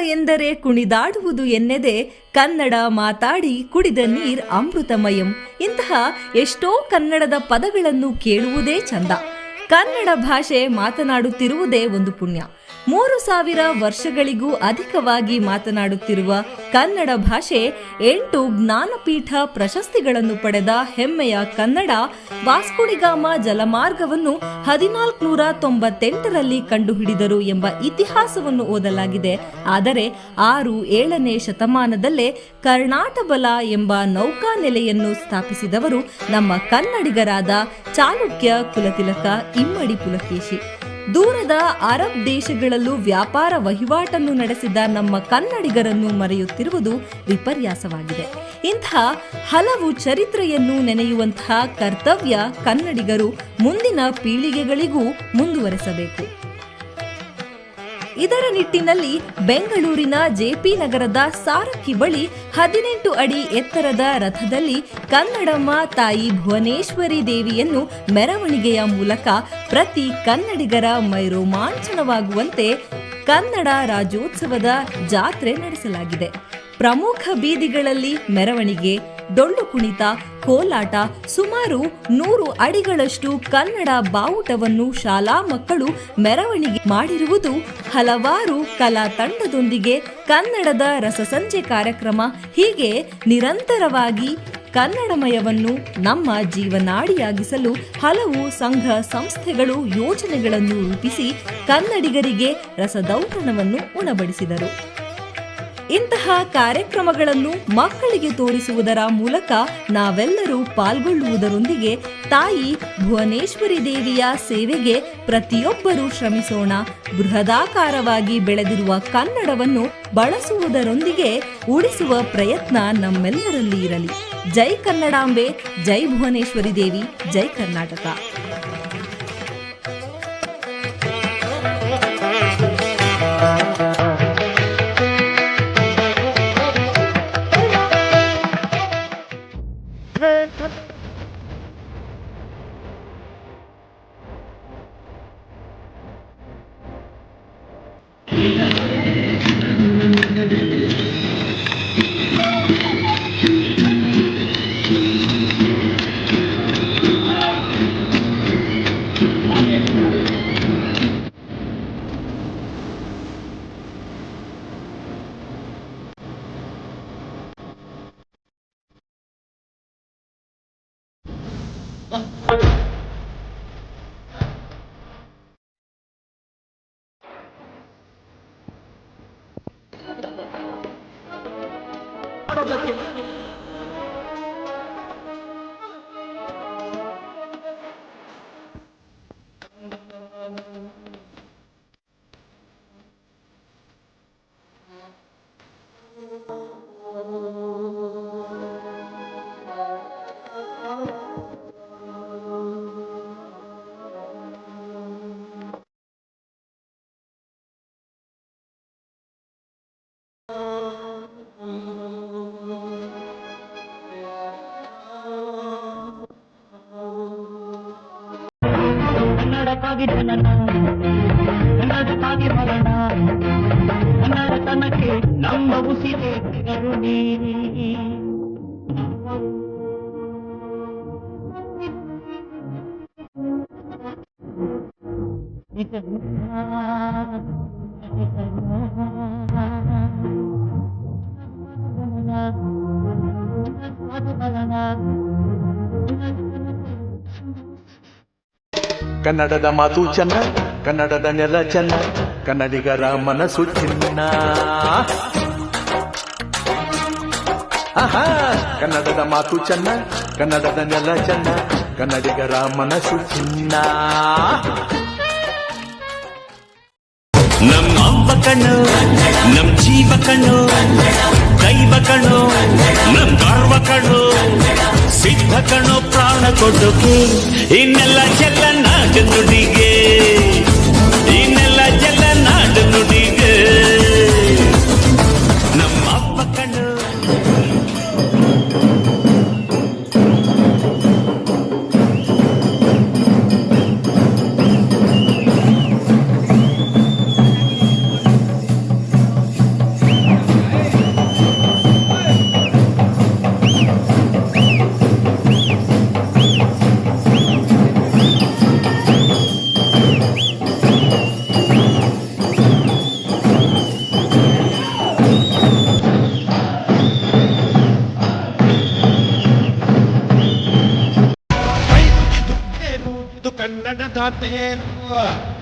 ಎಂದರೆ ಕುಣಿದಾಡುವುದು ಎನ್ನೆದೆ ಕನ್ನಡ ಮಾತಾಡಿ ಕುಡಿದ ನೀರ್ ಅಮೃತಮಯಂ. ಇಂತಹ ಎಷ್ಟೋ ಕನ್ನಡದ ಪದಗಳನ್ನು ಕೇಳುವುದೇ ಚಂದ. ಕನ್ನಡ ಭಾಷೆ ಮಾತನಾಡುತ್ತಿರುವುದೇ ಒಂದು ಪುಣ್ಯ. ಮೂರು ಸಾವಿರ ವರ್ಷಗಳಿಗೂ ಅಧಿಕವಾಗಿ ಮಾತನಾಡುತ್ತಿರುವ ಕನ್ನಡ ಭಾಷೆ ಎಂಟು ಜ್ಞಾನಪೀಠ ಪ್ರಶಸ್ತಿಗಳನ್ನು ಪಡೆದ ಹೆಮ್ಮೆಯ ಕನ್ನಡ ವಾಸ್ಕುಡಿಗಾಮ ಜಲಮಾರ್ಗವನ್ನು ಹದಿನಾಲ್ಕುನೂರ ತೊಂಬತ್ತೆಂಟರಲ್ಲಿ ಕಂಡುಹಿಡಿದರು ಎಂಬ ಇತಿಹಾಸವನ್ನು ಓದಲಾಗಿದೆ. ಆದರೆ ಆರು ಏಳನೇ ಶತಮಾನದಲ್ಲೇ ಕರ್ನಾಟಬಲ ಎಂಬ ನೌಕಾನೆಲೆಯನ್ನು ಸ್ಥಾಪಿಸಿದವರು ನಮ್ಮ ಕನ್ನಡಿಗರಾದ ಚಾಲುಕ್ಯ ಕುಲತಿಲಕ ಇಮ್ಮಡಿ ಪುಲಕೇಶಿ. ದೂರದ ಅರಬ್ ದೇಶಗಳಲ್ಲೂ ವ್ಯಾಪಾರ ವಹಿವಾಟನ್ನು ನಡೆಸಿದ ನಮ್ಮ ಕನ್ನಡಿಗರನ್ನು ಮರೆಯುತ್ತಿರುವುದು ವಿಪರ್ಯಾಸವಾಗಿದೆ. ಇಂಥ ಹಲವು ಚರಿತ್ರೆಯನ್ನು ನೆನೆಯುವಂತಹ ಕರ್ತವ್ಯ ಕನ್ನಡಿಗರು ಮುಂದಿನ ಪೀಳಿಗೆಗಳಿಗೂ ಮುಂದುವರೆಸಬೇಕು. ಇದರ ನಿಟ್ಟಿನಲ್ಲಿ ಬೆಂಗಳೂರಿನ ಜೆಪಿ ನಗರದ ಸಾರಕ್ಕಿ ಬಳಿ ಹದಿನೆಂಟು ಅಡಿ ಎತ್ತರದ ರಥದಲ್ಲಿ ಕನ್ನಡಮ್ಮ ತಾಯಿ ಭುವನೇಶ್ವರಿ ದೇವಿಯನ್ನು ಮೆರವಣಿಗೆಯ ಮೂಲಕ ಪ್ರತಿ ಕನ್ನಡಿಗರ ಮೈರೋಮಾಂಚನವಾಗುವಂತೆ ಕನ್ನಡ ರಾಜ್ಯೋತ್ಸವದ ಜಾತ್ರೆ ನಡೆಸಲಾಗಿದೆ. ಪ್ರಮುಖ ಬೀದಿಗಳಲ್ಲಿ ಮೆರವಣಿಗೆ ಡೊಳ್ಳು ಕುಣಿತ, ಕೋಲಾಟ, ಸುಮಾರು ನೂರು ಅಡಿಗಳಷ್ಟು ಕನ್ನಡ ಬಾವುಟವನ್ನು ಶಾಲಾ ಮಕ್ಕಳು ಮೆರವಣಿಗೆ ಮಾಡಿರುವುದು ಹಲವಾರು ಕಲಾ ತಂಡದೊಂದಿಗೆ ಕನ್ನಡದ ರಸಸಂಜೆ ಕಾರ್ಯಕ್ರಮ. ಹೀಗೆ ನಿರಂತರವಾಗಿ ಕನ್ನಡಮಯವನ್ನು ನಮ್ಮ ಜೀವನಾಡಿಯಾಗಿಸಲು ಹಲವು ಸಂಘ ಸಂಸ್ಥೆಗಳು ಯೋಜನೆಗಳನ್ನು ರೂಪಿಸಿ ಕನ್ನಡಿಗರಿಗೆ ರಸದೌತಣವನ್ನು ಉಣಬಡಿಸಿದರು. ಇಂತಹ ಕಾರ್ಯಕ್ರಮಗಳನ್ನು ಮಕ್ಕಳಿಗೆ ತೋರಿಸುವುದರ ಮೂಲಕ ನಾವೆಲ್ಲರೂ ಪಾಲ್ಗೊಳ್ಳುವುದರೊಂದಿಗೆ ತಾಯಿ ಭುವನೇಶ್ವರಿ ದೇವಿಯ ಸೇವೆಗೆ ಪ್ರತಿಯೊಬ್ಬರೂ ಶ್ರಮಿಸೋಣ. ಬೃಹದಾಕಾರವಾಗಿ ಬೆಳೆದಿರುವ ಕನ್ನಡವನ್ನು ಬಳಸುವುದರೊಂದಿಗೆ ಉಳಿಸುವ ಪ್ರಯತ್ನ ನಮ್ಮೆಲ್ಲರಲ್ಲಿ ಇರಲಿ. ಜೈ ಕನ್ನಡಾಂಬೆ, ಜೈ ಭುವನೇಶ್ವರಿ ದೇವಿ, ಜೈ ಕರ್ನಾಟಕ. পদক্ষেপ Oh. ಕನ್ನಡಕ್ಕಾಗಿ ಜನನ ಕನ್ನಡಕ್ಕಾಗಿ ಮರಣ ಕನ್ನಡತನಕ್ಕೆ ನಮ್ಮ ಉಸಿರೇ ಕರುಣೆ ಕನ್ನಡದ ಮಾತು ಚೆನ್ನ ಕನ್ನಡದ ನೆಲ ಚೆನ್ನ ಕನ್ನಡಿಗರ ಮನಸ್ಸು ಚಿನ್ನ ಆಹಾ ಕನ್ನಡದ ಮಾತು ಚೆನ್ನ ಕನ್ನಡದ ನೆಲ ಚೆನ್ನ ಕನ್ನಡಿಗರ ಮನಸ್ಸು ಚಿನ್ನ ನಮ್ಮ ಅವ್ವ ಕಣ್ಣು ನಮ್ ಜೀವ ಕಣ್ಣು ದೈವ ಕಣ್ಣು ನಮ್ ಗರ್ವ ಕಣ್ಣು ಸಿದ್ಧ ಕಣ್ಣು ಪ್ರಾಣ ಕೊಡೋಕೆ ಇನ್ನೆಲ್ಲ ಎಲ್ಲ ನಾಡು ನುಡಿಗೆ not the hand of